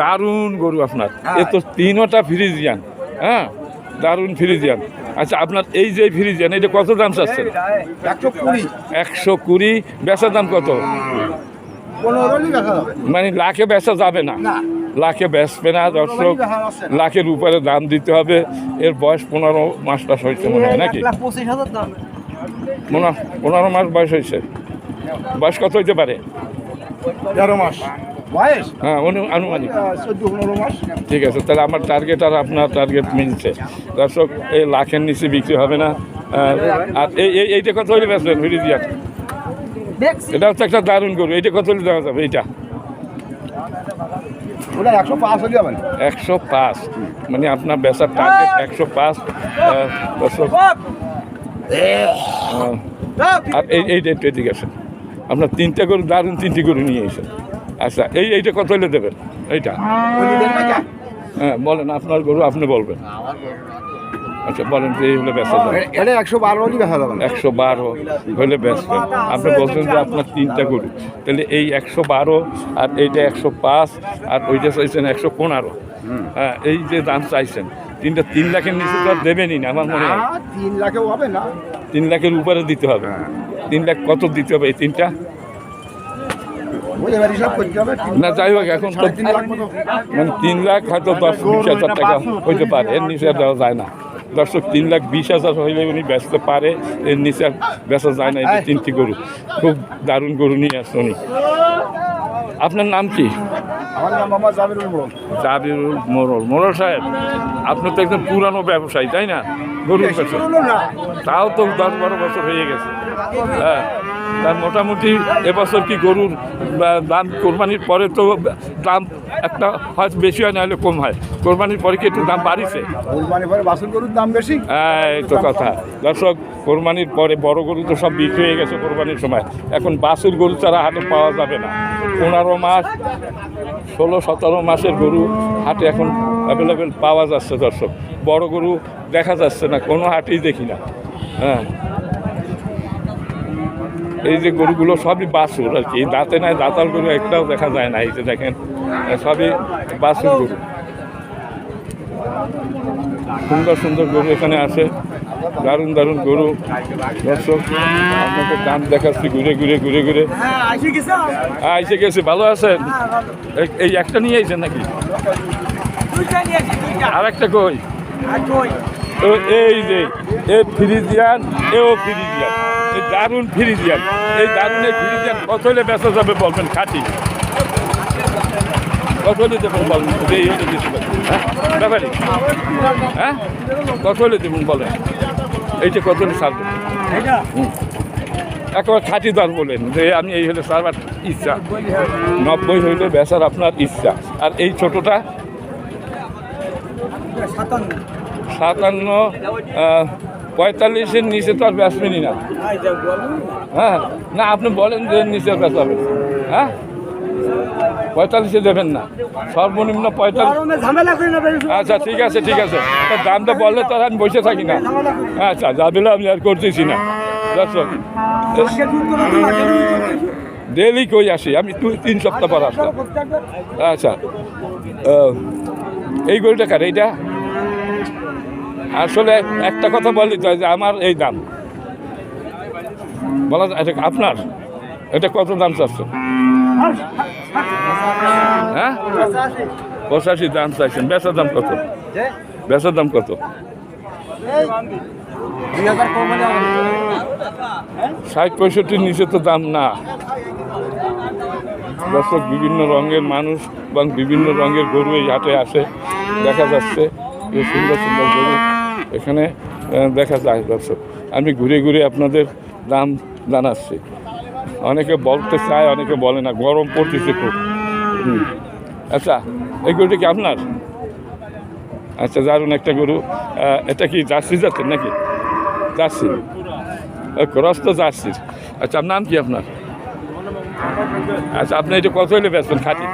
দারুণ গরু আপনার। হ্যাঁ। এ তো তিনটা ফ্রিজিয়ান। হ্যাঁ দারুণ ফ্রিজিয়ান। আচ্ছা আপনার এই যে ফ্রিজিয়ান এটা কত দাম চাচ্ছেন? একশো কুড়ি। বেচার দাম কত? মানে লাখে বেচা যাবে না। লাখে বেচবে না দর্শক। লাখের উপরে দাম দিতে হবে। এর বয়স পনেরো মাস মাসটা হয়েছে মনে হয় নাকি? পনেরো মাস বয়স হয়েছে। বয়স কত হইতে পারে? তেরো মাস। বয়স হ্যাঁ আনুমানিক। চোদ্দ পনেরো মাস? ঠিক আছে তাহলে আমার টার্গেট আর আপনার টার্গেট মিলছে। দর্শক এই লাখের নিচে বিক্রি হবে না। আর আর এই এই- এইটা কত হলে ভিডিও এটা হচ্ছে একটা দারুণ গরু। এইটা কত হলে দেওয়া যাবে? এইটা। একশো পাঁচ মানে আপনার বেচার টার্গেট একশো পাঁচ। আহ, দর্শক। আহ, আর এই এইটা একটু এদিকে আসেন। আপনার তিনটে গরু দারুণ তিনটি গরু নিয়ে এসেছেন। আচ্ছা এই এইটা কত হলে দেবেন? এইটা? হ্যাঁ বলেন আপনার গরু আপনি বলবেন। আচ্ছা বলেন যে এই হলে এটা একশো বারো হলে দেখা যাবে। না একশো বারো হলে ব্যস্ত আপনি বলছেন যে আপনার তিনটা গরু। তাহলে এই একশো বারো আর এইটা একশো পাঁচ আর ওইটা চাইছেন একশো পনেরো। হ্যাঁ এই যে দাম চাইছেন তিনটা তিন লাখের নিচে তো আর দেবেনই না আমার মনে হয়। তিন লাখেও হবে না। তিন লাখের উপরে দিতে হবে। তিন লাখ কত দিতে হবে এই তিনটা ওই এবার হিসাব করতে হবে তিন- না যাই হোক এখন তো মানে তিন লাখ হয়তো দশ বিশ হাজার টাকা হইতে পারে। এর নিচে আর দেওয়া যায় না। দর্শক তিন লাখ বিশ হাজার হইলে উনি বেচতে পারে এর নিচে আর বেচা যায় না এই তিনটি গরু। খুব দারুণ গরু নিয়ে আসছে উনি। আপনার নাম কি? আমার নাম মোহাম্মদ জাবিরুল মোড়ল। জাবিরুল মোরল মোরল সাহেব আপনি তো একদম পুরানো ব্যবসায়ী তাই না? গরুর ব্যবসা। তাও তো দশ বারো বছর হয়ে গেছে। হ্যাঁ। তার মোটামুটি এবছর কি গরুর দাম কোরবানির পরে তো দাম একটা হয়তো বেশি হয় না হলে কম হয়। কোরবানির পরে কি একটু দাম বাড়িছে? কোরবানি পরে বাসন গরুর দাম বেশি? হ্যাঁ এই তো কথা। দর্শক কোরবানির পরে বড় গরু তো সব বিক্রি হয়ে গেছে কোরবানির সময়। এখন বাসুর গরু ছাড়া হাটে পাওয়া যাবে না। পনেরো মাস ষোলো সতেরো মাসের গরু হাটে এখন অ্যাভেলেবেল পাওয়া যাচ্ছে দর্শক। বড় গরু দেখা যাচ্ছে না কোনো হাটেই দেখি না। হ্যাঁ। এই যে গরুগুলো সবই বাছুর আর কি। দাঁতে নাই দাঁতাল গরু একটাও দেখা যায় না। এই যে দেখেন সবই বাছুর গরু। সুন্দর সুন্দর গরু এখানে আছে। দারুণ দারুণ গরু। দর্শক আপনাকে দাম দেখাচ্ছি ঘুরে ঘুরে ঘুরে ঘুরে। হ্যাঁ এসে গেছে ভালো আছেন? এই- একটা নিয়ে আইছেন নাকি? আর একটা কই এই যে এ ফ্রিজিয়ান এও ফ্রিজিয়ান। এই দারুণ ফ্রিজিয়ান। এই দারুণ এই ফ্রিজিয়ান কত হলে যাবে বলবেন খাটি। কত হলে দেবেন বলবেন। যে এই হলে ব্যাপারি। হ্যাঁ? কত হলে দেবেন বলেন এইটা কত হলে ছাড়বেন হুম। একবার খাঁটি দর বলেন যে আমি এই হলে সারবার ইচ্ছা। নব্বই হইলে বেচার আপনার ইচ্ছা। আর এই ছোটটা? সাতান্ন। পঁয়তাল্লিশের নিচে তো আর বেচবেনই না। হ্যাঁ না আপনি বলেন যে নিচে বেচাবে হ্যাঁ? পঁয়তাল্লিশে দেবেন না। সর্বনিম্ন পঁয়তাল্লিশ আচ্ছা ঠিক আছে ঠিক আছে। তো দামটা বললে তো আমি বসে থাকি না। আচ্ছা যা দিলে আমি আর করতেছি না। ডেলি কই আসি? আমি দুই তিন সপ্তাহ পর আসলাম। আচ্ছা এই গরুটা কার? এইটা? আসলে একটা কথা বলি তো যে আমার এই দাম। বলা যায়, এটা আপনার? এটা কত দাম চাচ্ছে হ্যাঁ? পঁচাশি দাম চাইছেন। বেচার দাম কত? বেচার দাম কত। ষাট পঁয়ষট্টির নিচে তো দাম না। দর্শক, বিভিন্ন রঙের মানুষ এবং বিভিন্ন রঙের গরু এই হাটে আসে। দেখা যাচ্ছে সুন্দর সুন্দর গরু এখানে দেখা যায় দর্শক। আমি ঘুরে ঘুরে আপনাদের দাম জানাচ্ছি। অনেকে বলতে চায়, অনেকে বলে না, গরম পড়তেছে খুব। আচ্ছা এই গরুটা কি আপনার? আচ্ছা দারুণ একটা গরু। এটা কি জার্সি জাতের নাকি? জার্সি। ক্রস তো জার্সির। আচ্ছা নাম কি আপনার? আচ্ছা আপনি এটা কত হলে বেচবেন, খাটি?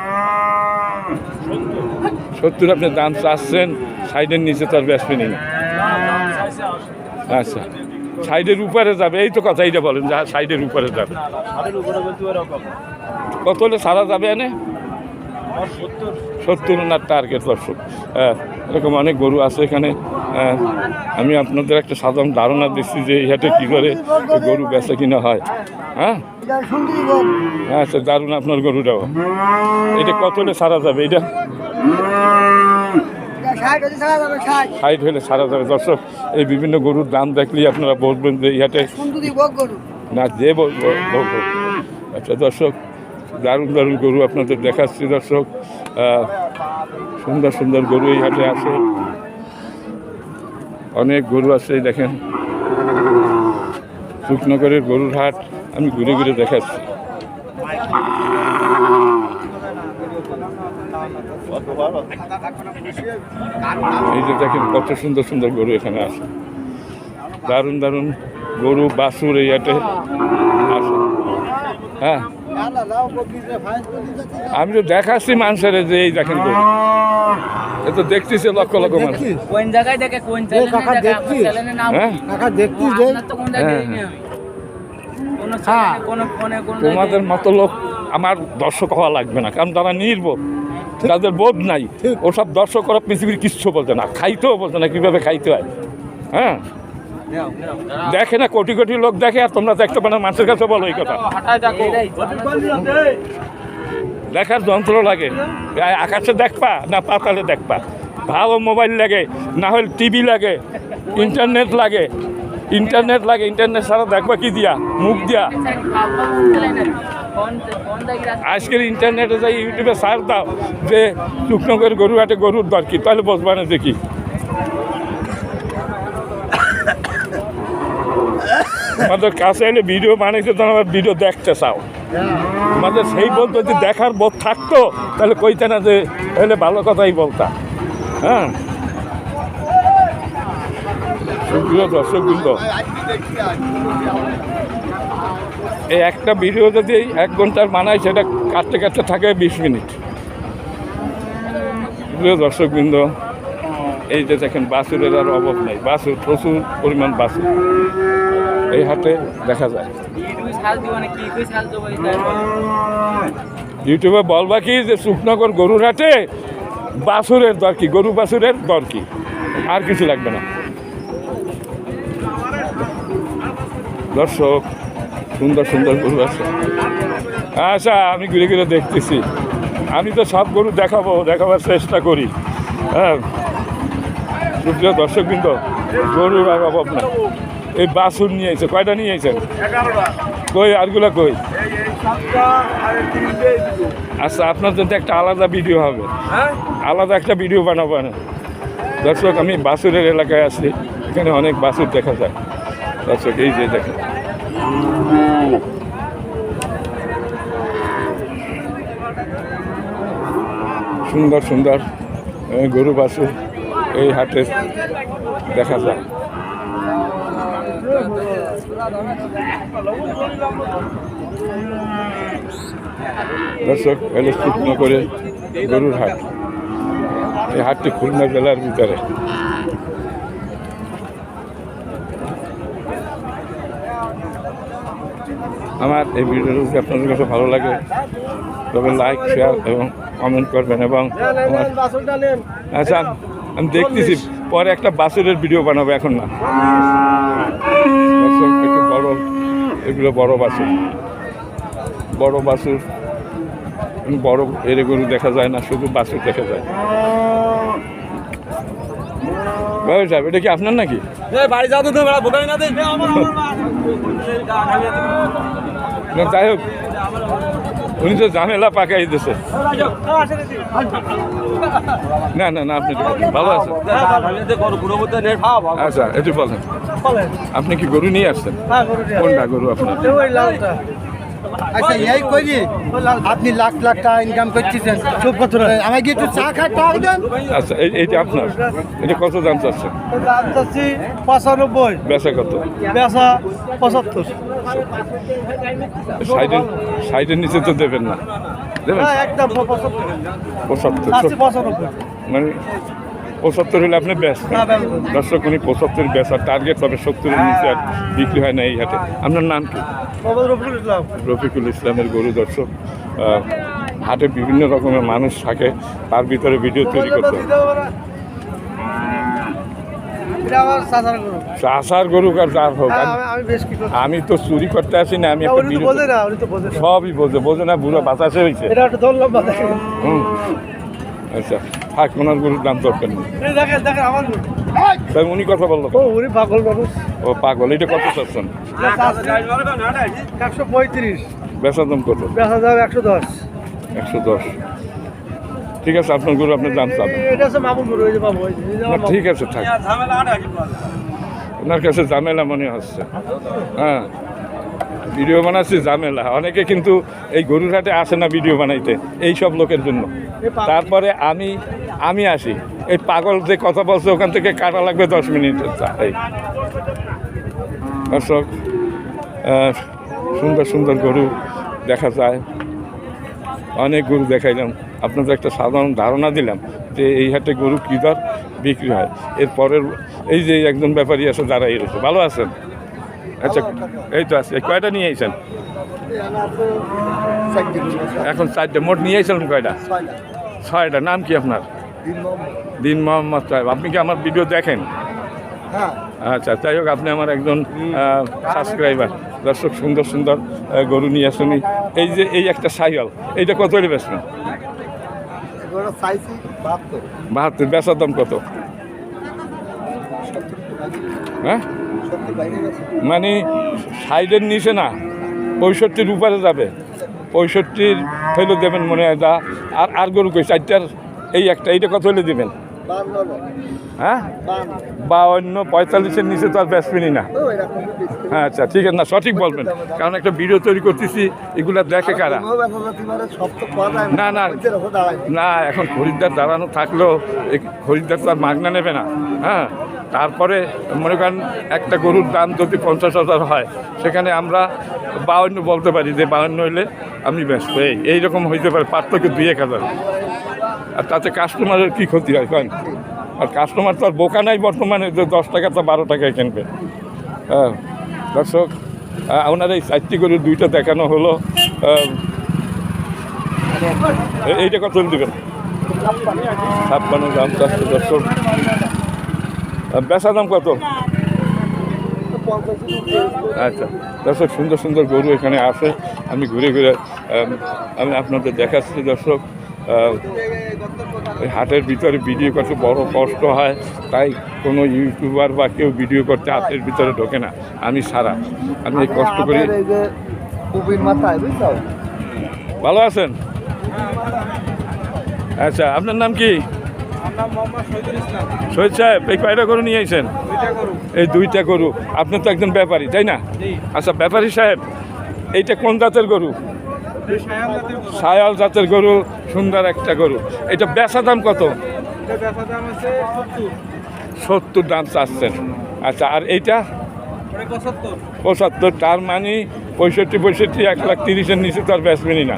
সত্তর। আপনি দাম চাচ্ছেন সাইডের নিচে তো আর বেচবেনই না। আচ্ছা। সাইডের উপরে যাবে এই তো কথা এইটা বলেন যা সাইডের উপরে যাবে। কত হলে সারা যাবে এনে? সত্তর ওনার টার্গেট দর্শক হ্যাঁ, এরকম অনেক গরু আছে এখানে। হ্যাঁ, আমি আপনাদের একটা সাধারণ ধারণা দিচ্ছি যে এই হাটে কী করে গরু বেচা কিনা হয়। হ্যাঁ? আচ্ছা দারুণ আপনার গরুটাও। এটা কত হলে সারা যাবে এটা? হাইট হলে সারা যাবে দর্শক এই বিভিন্ন গরুর দাম দেখলেই আপনারা বলবেন যে এই হাটে না যে আচ্ছা দর্শক দারুণ দারুণ গরু আপনাদের দেখাচ্ছি দর্শক। সুন্দর সুন্দর গরু এই হাটে আছে। অনেক গরু আছে দেখেন। শুকনগরের গরুর হাট আমি ঘুরে ঘুরে দেখাচ্ছি। এই যে দেখেন কত সুন্দর সুন্দর গরু এখানে আছে। দারুণ দারুণ গরু বাছুর এই হাটে হ্যাঁ। আমি তো দেখাচ্ছি মানুষের যে এই দেখেন গরু। এ তো দেখতেছে লক্ষ লক্ষ মানুষ। কোন জায়গায় দেখে কোন জায়গায় তোমাদের মতো লোক আমার দর্শক হওয়া লাগবে না কারণ তারা নির্বোধ তাদের বোধ নাই ওসব দর্শক করা পৃথিবীর কিচ্ছু বলতে না খাইতেও বলতে না কীভাবে খাইতে হয় হ্যাঁ? দেখে না কোটি কোটি লোক দেখে আর তোমরা দেখতে পারো না মানুষের কাছে বলো এই কথা। দেখার যন্ত্র লাগে। আকাশে দেখবা না পাতালে দেখবা? ভালো মোবাইল লাগে না হলে টিভি লাগে ইন্টারনেট লাগে ইন্টারনেট লাগে ইন্টারনেট ছাড়া দেখবা কি দিয়া? মুখ দিয়া? আজকের ইন্টারনেটে যাই ইউটিউবে সার্চ দাও, যে শুকনগর গরু হাটে গরুর দর কি, তাহলে বসবা না দেখি আমাদের কাছে এলে ভিডিও বানাইতে তো আমার ভিডিও দেখতে চাও। আমাদের সেই বোধ যদি দেখার বোধ থাকতো, তাহলে কইতে না যে এলে ভালো কথাই বলতা। হ্যাঁ? সুপ্রিয় দর্শক বৃন্দ এই একটা ভিডিও যদি এক ঘণ্টার বানায়, সেটা কাটতে কাটতে থাকে বিশ মিনিট। প্রিয় দর্শকবৃন্দ, এই যে দেখেন বাসুরের আর অভাব নেই। বাসুর প্রচুর পরিমাণ বাসুর এই হাটে দেখা যায়। ইউটিউবে বলবা কি যে সুখনগর গরুর হাটে বাসুরের দর কি? গরু বাসুরের দর কি? আর কিছু লাগবে না। দর্শক সুন্দর সুন্দর গরু আছে। আচ্ছা আমি ঘুরে ঘুরে দেখতেছি। আমি তো সব গরু দেখাবো দেখাবার চেষ্টা করি। হ্যাঁ। সুপ্রিয় দর্শক কিন্তু গরুর অভাব না এই বাসুর নিয়ে এসে কয়টা নিয়ে এসেছেন কই আরগুলা কই? আচ্ছা আপনার জন্য একটা আলাদা ভিডিও হবে। আলাদা একটা ভিডিও বানাবো না দর্শক আমি বাসুরের এলাকায় আছি। এখানে অনেক বাসুর দেখা যায়। দর্শক এই যে দেখেন। সুন্দর সুন্দর গরু বাছুর এই হাটে দেখা যায়। দর্শক এলে শুকনো করে গরুর হাট। এই হাটটি খুলনা জেলার ভিতরে। আমার এই ভিডিওটা আপনাদের কাছে ভালো লাগে তবে লাইক শেয়ার এবং কমেন্ট করবেন এবং আচ্ছা আমি দেখতেছি পরে একটা বাসুরের ভিডিও বানাবো এখন না। একটু বড় এগুলো বড় বাসুর। বড় বাসুর বড় এরে গরু দেখা যায় না শুধু বাসুর দেখা যায়। সাহেব এটা কি আপনার নাকি? বাড়ি যাও তো না যাই হোক। উনি তো ঝামেলা পাকাই দিছে। না না না আপনি ভালো আছেন? আচ্ছা একটু বলেন। আপনি কি গরু নিয়ে আসছেন? কোনটা গরু আপনার? আচ্ছা এই করি আপনি লাখ লাখ টাকা ইনকাম করতেছেন। চুপ কথা আমাকে একটু চা খাট টাকা দেন। আচ্ছা এই এইটা আপনার। এটা কত দাম চাচ্ছেন? দাম চাচ্ছি পঁচানব্বই। বেচা কত? বেচা পঁচাত্তর। সাইডের সাইডের নিচে তো দেবেন না। দেবেন? হ্যাঁ একদম পঁচাত্তর। পঁচাত্তর। পঁচানব্বই। মানে পঁচাত্তর হলে আপনি ব্যস্ত। দর্শক উনি পঁচাত্তর বেচার টার্গেট তবে সত্তরের নিচে আর বিক্রি হয় না এই হাটে। আপনার নাম কি? রফিকুল ইসলাম। রফিকুল ইসলামের গরু দর্শক হাটে বিভিন্ন রকমের মানুষ থাকে তার ভিতরে ভিডিও তৈরি করতে গরু। চাষার গরু আর হোক হ্যাঁ, আমি- তো চুরি করতে আসি না আমি একটা সবই বোঝে বোঝে না বুড়ো বাতাসে হয়েছে হুম। আচ্ছা থাক ওনার গরুর দাম দরকার নেই। তাই উনি কথা বলল। ও উনি পাগল মানুষ। ও পাগল এটা কত চাচ্ছেন? একশো পঁয়ত্রিশ। দাম কত? একশো দশ। একশো দশ। ঠিক আছে আপনার গরু আপনার দাম চাবেন। ঠিক আছে থাক। ওনার কাছে ঝামেলা মনে হচ্ছে। হ্যাঁ। ভিডিও বানাচ্ছি ঝামেলা। অনেকে কিন্তু এই গরুর হাটে আসে না ভিডিও বানাইতে এই সব লোকের জন্য। তারপরে আমি আমি আসি। এই পাগল যে কথা বলছে ওখান থেকে কাটা লাগবে দশ মিনিট। এই। দর্শক সুন্দর সুন্দর গরু দেখা যায়। অনেক গরু দেখাইলাম। আপনাদের একটা সাধারণ ধারণা দিলাম যে এই হাটে গরু কী দর বিক্রি হয়। এরপরের এই যে একজন ব্যাপারী আছে দাঁড়াই রয়েছে। ভালো আছেন? আচ্ছা এই তো আছে। কয়টা নিয়ে আইছেন? এখন চারটে, মোট নিয়ে আইছিলেন কয়টা? ছয়টা। নাম কি আপনার? দিন মোহাম্মদ সাহেব। আপনি কি আমার ভিডিও দেখেন? আচ্ছা যাই হোক, আপনি আমার একজন সাবস্ক্রাইবার দর্শক, সুন্দর সুন্দর গরু নিয়ে আসুন। এই যে, এই একটা সাইকেল, এইটা কত বেচবেন? এগুলো বাহাত্তর। বেচার দাম কত? হ্যাঁ? মানে সাইডের নিচে না পঁয়ষট্টির উপরে যাবে। পঁয়ষট্টির ফেলে দেবেন মনে হয় আর আর গরু কই? চারটার এই একটা, এইটা কত হলে দেবেন? হ্যাঁ? বা পঁয়তাল্লিশের নিচে তো আর বেচবেনই না। হ্যাঁ আচ্ছা ঠিক আছে না সঠিক বলবেন। কারণ একটা ভিডিও তৈরি করতেছি এগুলা দেখে কারা? না, না। না এখন খরিদ্দার দাঁড়ানো থাকলেও খরিদ্দার তো আর মাগনা নেবে না। হ্যাঁ তারপরে মনে করেন একটা গরুর দাম যদি পঞ্চাশ হাজার হয় সেখানে আমরা বাউন্ন বলতে পারি যে বাউন্ন হইলে আমি ব্যস্ত। এই এইরকম হইতে পারে পার্থক্য দুই এক হাজার। আর তাতে কাস্টমারের কী ক্ষতি হয় কেন আর কাস্টমার তো আর বোকা নাই বর্তমানে যে দশ টাকা তো বারো টাকায় কিনবে। হ্যাঁ দর্শক ওনার এই চারটি গরুর দুইটা দেখানো হলো। এইটা কত দেবেন? ছাপ্পান্ন দাম চারশো, দর্শক। বেচা দাম কত? আচ্ছা দর্শক, সুন্দর সুন্দর গরু এখানে আছে। আমি ঘুরে ঘুরে আমি আপনাদের দেখাচ্ছি, দর্শক। এই হাটের ভিতরে ভিডিও করতে বড় কষ্ট হয় তাই কোনো ইউটিউবার বা কেউ ভিডিও করতে হাটের ভিতরে ঢোকে না। আমি সারা আমি কষ্ট করি। ভালো আছেন? আচ্ছা আপনার নাম কি? শহীদ সাহেব এই কয়টা গরু নিয়ে আইছেন? এই দুইটা গরু। আপনি তো একজন ব্যাপারী তাই না? আচ্ছা ব্যাপারী সাহেব এইটা কোন জাতের গরু? সায়াল জাতের গরু, সুন্দর একটা গরু। এটা বেচা দাম কত? সত্তর দাম চাচ্ছেন। আচ্ছা আর এইটা? পঁচাত্তর। তার মানে পঁয়ষট্টি পঁয়ষট্টি, এক লাখ তিরিশের নিচে তো আর বেচবেনই না।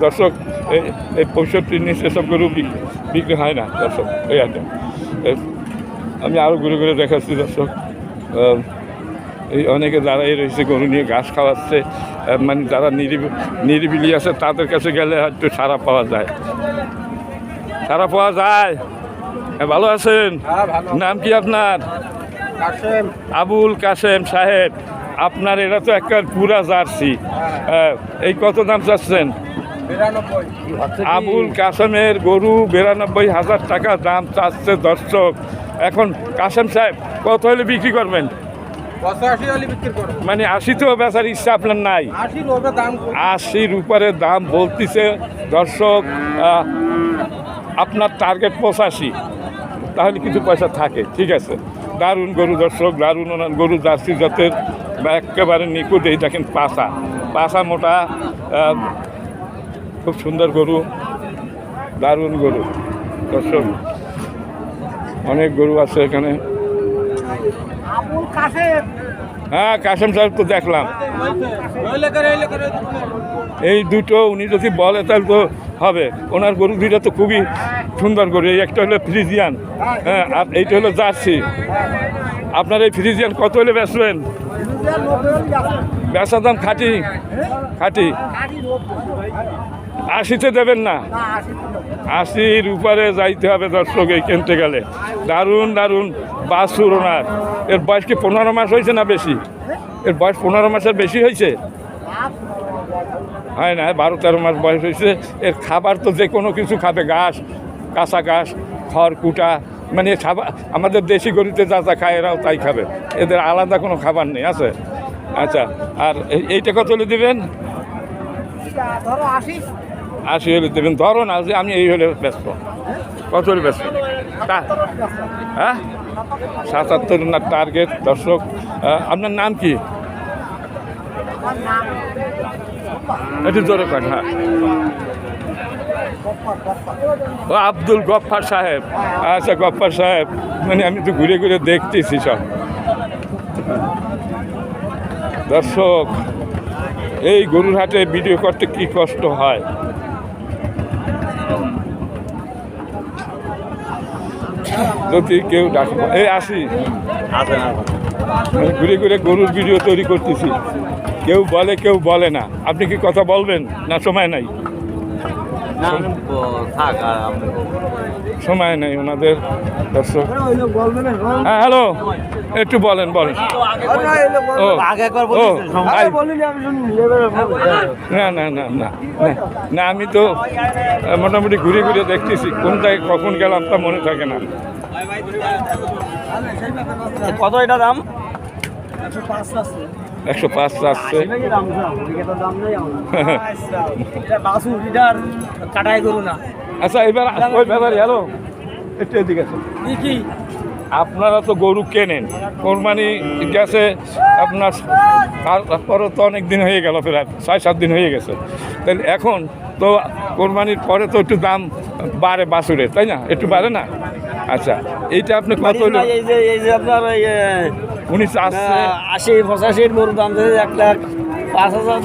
দর্শক, এই- পঁয়ষট্টির নিচে সব গরু বিক- বিক্রি হয় না, দর্শক। আমি আরও ঘুরে ঘুরে দেখাচ্ছি, দর্শক। এই অনেকে দাঁড়াই রয়েছে গরু নিয়ে ঘাস খাওয়াচ্ছে মানে যারা নিরিবি নিরিবিলি আছে তাদের কাছে গেলে হয়তো সারা পাওয়া যায়। সারা পাওয়া যায়। হ্যাঁ, ভালো আছেন? নাম কি আপনার? আবুল কাসেম সাহেব। আপনার এটা তো একটা পুরা জার্সি। হ্যাঁ, এই কত দাম চাচ্ছেন? আবুল কাসেমের গরু বিরানব্বই হাজার টাকা দাম চাচ্ছে দর্শক। এখন কাসেম সাহেব কত হলে বিক্রি করবেন? মানে আশি তো বেচার ইচ্ছা আপনার নাই। আশির উপরে দাম বলতেছে দর্শক আপনার টার্গেট পঁচাশি। তাহলে কিছু পয়সা থাকে ঠিক আছে। দারুণ গরু দর্শক দারুণ গরু জার্সি জাতের বা একেবারে নিকুট এই দেখেন পাশা পাশা মোটা খুব সুন্দর গরু দারুণ গরু। দর্শক অনেক গরু আছে এখানে। হ্যাঁ কাশেম সাহেব তো দেখলাম। এই দুটো উনি যদি বলে তাহলে তো হবে। ওনার গরু দুইটা তো খুবই সুন্দর গরু। এই একটা হলো ফ্রিজিয়ান। হ্যাঁ আর এইটা হলো জার্সি। আপনার এই ফ্রিজিয়ান কত হলে বেচবেন? বেচার দাম খাটি। খাটি। আশিতে দেবেন না? আশির উপরে যাইতে হবে দর্শক এই কিনতে গেলে দারুণ দারুণ বাসুর ওনার এর বয়স কি পনেরো মাস হয়েছে না বেশি? এর বয়স পনেরো মাসের বেশি হয়েছে? হয় না বারো তেরো মাস বয়স হয়েছে। এর খাবার তো যে কোনো কিছু খাবে ঘাস কাঁচা ঘাস খড় কুটা মানে খাবার আমাদের দেশি গরুতে যা যা খায় এরাও তাই খাবে। এদের আলাদা কোনো খাবার নেই আছে? আচ্ছা আর এই- এইটা কত দিবেন? আশি। হলে দেবেন ধরো না, যে আমি এই হলে ব্যস্ত। কত হলে ব্যস্ত? হ্যাঁ? সাতাত্তর না টার্গেট দর্শক আপনার নাম কি? একটু জোরে করেন হ্যাঁ। ও আব্দুল গফফার সাহেব। আচ্ছা গফফার সাহেব মানে আমি তো ঘুরে ঘুরে দেখতেছি সব। দর্শক, এই গরুর হাটে ভিডিও করতে কি কষ্ট হয়? যদি কেউ ডাকে এই আসি। ঘুরে ঘুরে গরুর ভিডিও তৈরি করতেছি। কেউ বলে কেউ বলে না। আপনি কি কথা বলবেন? না সময় নাই। সময় নেই ওনাদের দর্শক। হ্যাঁ হ্যালো একটু বলেন বলেন। ও ও না না না না না না আমি তো মোটামুটি ঘুরে ঘুরে দেখতেছি কোনটায় কখন গেলাম তা মনে থাকে না। কত এটা দাম? একশো পাঁচ আসছে। আচ্ছা এবার ওই ব্যাপারে হ্যালো? একটু এদিকে। কি আপনারা তো গরু কেনেন। কোরবানি গেছে আপনার তারপরে তো অনেক দিন হয়ে গেল প্রায় ছয় সাত দিন হয়ে গেছে। তাহলে এখন তো কোরবানির পরে তো একটু দাম বাড়ে বাছুরের তাই না? একটু বাড়ে না? আচ্ছা এইটা আপনি কত হলো? এই যে আপনার উনি আশি পঁচাশির গরুর দাম দিয়েছে এক লাখ পাঁচ হাজার।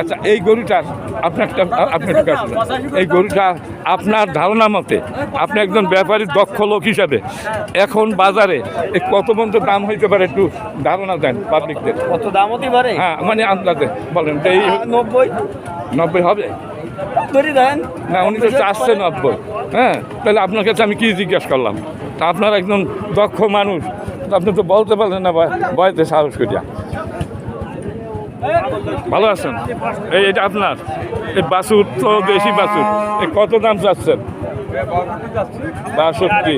আচ্ছা এই গরুটার আপনার আপনি একটু কাছে যান। এই গরুটা আপনার ধারণা মতে আপনি একজন ব্যাপারী দক্ষ লোক হিসাবে এখন বাজারে কত পর্যন্ত দাম হইতে পারে একটু ধারণা দেন পাবলিকদের। কত দাম হতে পারে? হ্যাঁ মানে আন্দাজে বলেন এই নব্বই। নব্বই হবে? ধরি দেন। না উনি তো নব্বই। হ্যাঁ তাহলে আপনার কাছে আমি কি জিজ্ঞেস করলাম? তা আপনার একজন দক্ষ মানুষ আপনি তো বলতে পারলেন না ভয়তে সাহস করিয়া ভালো আছেন এই এটা আপনার এই বাসুর তো দেশি বাসুর এই কত দাম চাচ্ছেন বাষট্টি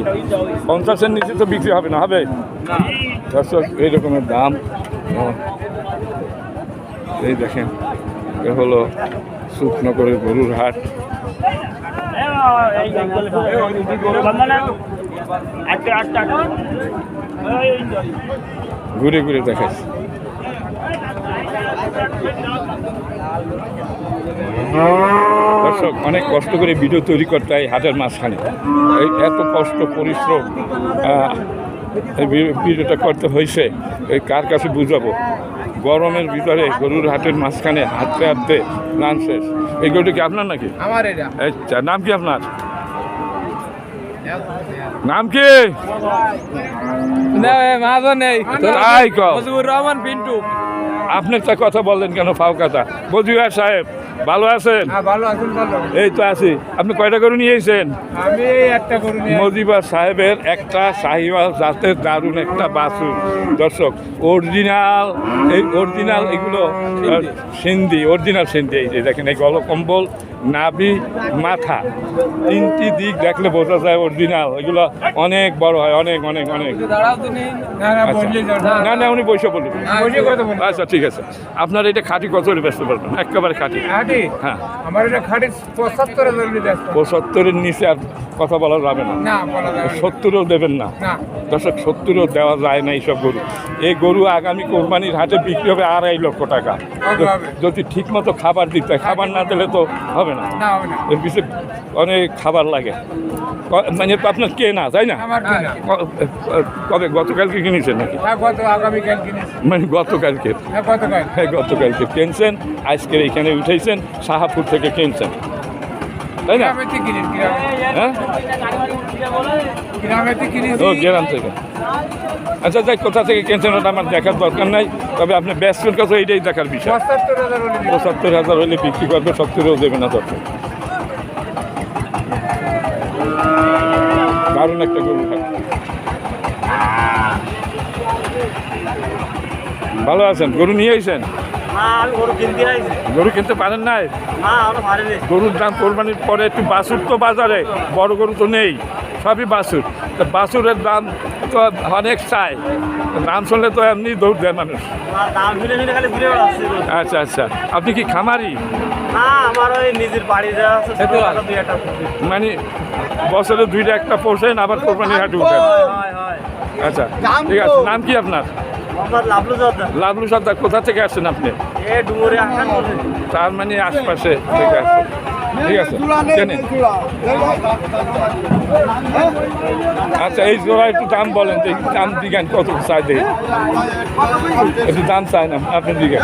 পঞ্চাশের নিচে তো বিক্রি হবে না হবে দর্শক এই রকমের দাম এই দেখেন এ হলো শুকনগরের গরুর হাট ঘুরে ঘুরে দেখাচ্ছি দর্শক অনেক কষ্ট করে ভিডিও তৈরি করতে হয় হাটের মাঝখানে। এই এত কষ্ট পরিশ্রম ভিডিওটা করতে হয়েছে এই কার কাছে বুঝাবো? গরমের ভিতরে গরুর হাটের মাঝখানে হাঁটতে হাঁটতে রান শেষ। এই গরুটা কি আপনার নাকি? আমার এটা। আচ্ছা নাম কি আপনার? নাম কি? না মাঝও নেই। মজিবুর রহমান পিন্টু। আপনার তা কথা বললেন কেন ফাও কথা বজুয়ার সাহেব ভালো আছেন? হ্যাঁ এই তো আছি। আপনি কয়টা করে নিয়ে এসেছেন? আমি একটা করে নিয়ে মজিবার সাহেবের একটা শাহিওয়াল জাতের দারুণ একটা বাসুর দর্শক অরিজিনাল এই অরিজিনাল এগুলো সিন্ধি অরিজিনাল সিন্ধি এই যে দেখেন এই গলকম্বল নাভি মাথা। তিনটি দিক দেখলে বোঝা যায় অরিজিনাল এগুলো অনেক বড় হয় অনেক অনেক অনেক। না না বললে আচ্ছা। না না উনি বসে বলুন। বলুন। আচ্ছা ঠিক আছে। আপনার এটা খাঁটি কত করে ব্যস্ত পারবেন? একেবারে খাঁটি। খাটি? হ্যাঁ। আমার এটা খাটি পঁচাত্তর হাজার লিটার পঁচাত্তরের নিচে আর কথা বলা যাবে না। সত্তরও দেবেন না। দর্শক সত্তরও দেওয়া যায় না এইসব গরু। এই গরু আগামী কোরবানির হাটে বিক্রি হবে আড়াই লক্ষ টাকা। যদি ঠিক মতো খাবার দিতে হয় খাবার না দিলে তো হবে না। এর পিছনে অনেক খাবার লাগে। মানে আপনার কে না? তাই না কবে গতকালকে কিনেছেন নাকি? হ্যাঁ মানে গতকালকে। হ্যাঁ হ্যাঁ গতকালকে কিনছেন আজকের এখানে উঠেছেন শাহাপুর থেকে কিনছেন। তাই না? হ্যাঁ? ও গ্রাম থেকে। আচ্ছা যাই কোথা থেকে কিনছেন ওটা আমার দেখার দরকার নাই। তবে আপনি ব্যস্তের কাছে এইটাই দেখার বিষয়। পঁচাত্তর হাজার হলে বিক্রি করবে সত্তরও দেবে না দরকার। দারুণ একটা গরু ভালো আছেন? গরু নিয়ে এসেছেন না গরু কিনতে গরু কিনতে পারেন নাই? পারিনি গরুর দাম কোরবানির পরে একটু বাছুর তো বাজারে বড় গরু তো নেই সবই বাছুর। তা বাছুরের দাম তো অনেক চাই। দাম শুনলে তো এমনি দৌড় দেয় মানুষ। আচ্ছা আচ্ছা। আপনি কি খামারি? একটা মানে বছরে দুইটা একটা পোষেন আবার কোরবানির হাটে উঠেন আচ্ছা ঠিক আছে নাম কি আপনার? লাভলু সর্দার। কোথা থেকে আসছেন আপনি? তার মানে আশপাশে থেকে আসছেন ঠিক আছে আচ্ছা এই জোড়া একটু দাম বলেন দাম দিগান কত চাই দেখি। একটু দাম চাই না আপনি দিগান।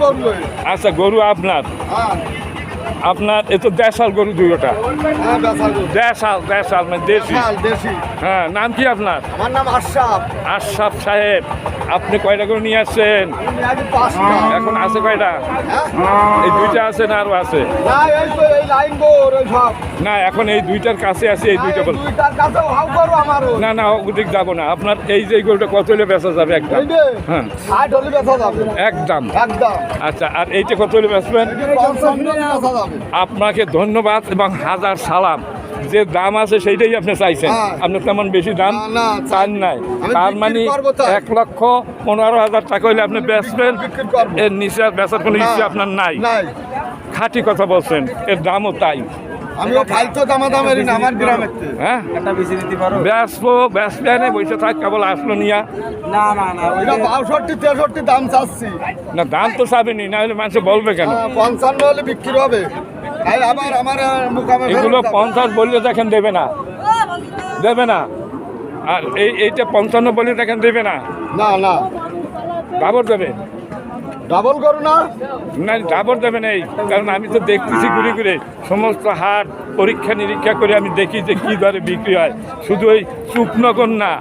গরু আচ্ছা গরু আপনার? হ্যাঁ। আপনার এ তো দেশাল গরু দুইটা। গরু। দেশাল দেশাল মানে দেশি। দেশি। হ্যাঁ নাম কি আপনার? আমার নাম আশাফ আশাফ সাহেব। আপনি কয়টা করে নিয়ে আসছেন? এখন আছে কয়টা? হ্যাঁ? এই দুইটা আছে না আরও আছে? না এখন এই দুইটার কাছে আছে এই দুইটা বল না না ওদিক যাব না। আপনার এই যে গরুটা কত হলে বেচা যাবে একদম? হ্যাঁ। একদম। আচ্ছা আর এইটা কত হলে বেচবেন আপনাকে ধন্যবাদ এবং হাজার সালাম। যে দাম আছে সেইটাই আপনি চাইছেন। হ্যাঁ। আপনি তেমন বেশি দাম না, না, চান নাই। তার মানে এক লক্ষ পনেরো হাজার টাকা হলে আপনি বেচবেন। এর নিচে বেচার কোনো ইচ্ছে আপনার নাই। খাঁটি কথা বলছেন এর দামও তাই। আমিও ফালতু দামা দামের না আমার গ্রামের হ্যাঁ? একটা বেশি দিতে পারো। বেসবো বেসবে বসে থাক কেবল আসলো নিয়া। না না না ওই বাষট্টি তেষট্টি দাম চাচ্ছি। না দাম তো চাবেনি না হলে মানুষ বলবে কেন? হ্যাঁ, পঞ্চান্ন হলে বিক্রি হবে। এগুলো পঞ্চাশ বললে দেখেন দেবে না। দেবে না। আর এই এইটা পঞ্চান্ন বললে দেখেন দেবে না। না না। ডাবর দেবে। ডাবল করো না। না ডাবর দেবে না এই। কারণ আমি তো দেখতেছি ঘুরে ঘুরে। সমস্ত হাট পরীক্ষা নিরীক্ষা করে আমি দেখি যে কী দরে বিক্রি হয়। শুধু ওই চুপনগর না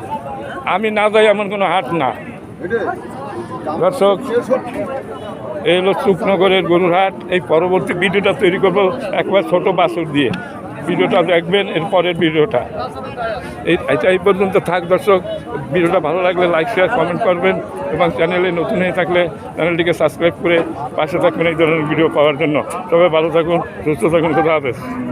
আমি না যাই এমন কোনো হাট না। দর্শক, এই হলো চুপনগরের গরুর হাট এই পরবর্তী ভিডিওটা তৈরি করব একবার ছোট বাছুর দিয়ে। ভিডিওটা দেখবেন, এর পরের ভিডিওটা। এই, এটা এই পর্যন্ত থাক দর্শক। ভিডিওটা ভালো লাগলে লাইক শেয়ার কমেন্ট করবেন এবং চ্যানেলে নতুন হয়ে থাকলে চ্যানেলটিকে সাবস্ক্রাইব করে পাশে থাকবেন এই ধরনের ভিডিও পাওয়ার জন্য। তবে ভালো থাকুন, সুস্থ থাকুন কোথা হাফেজ।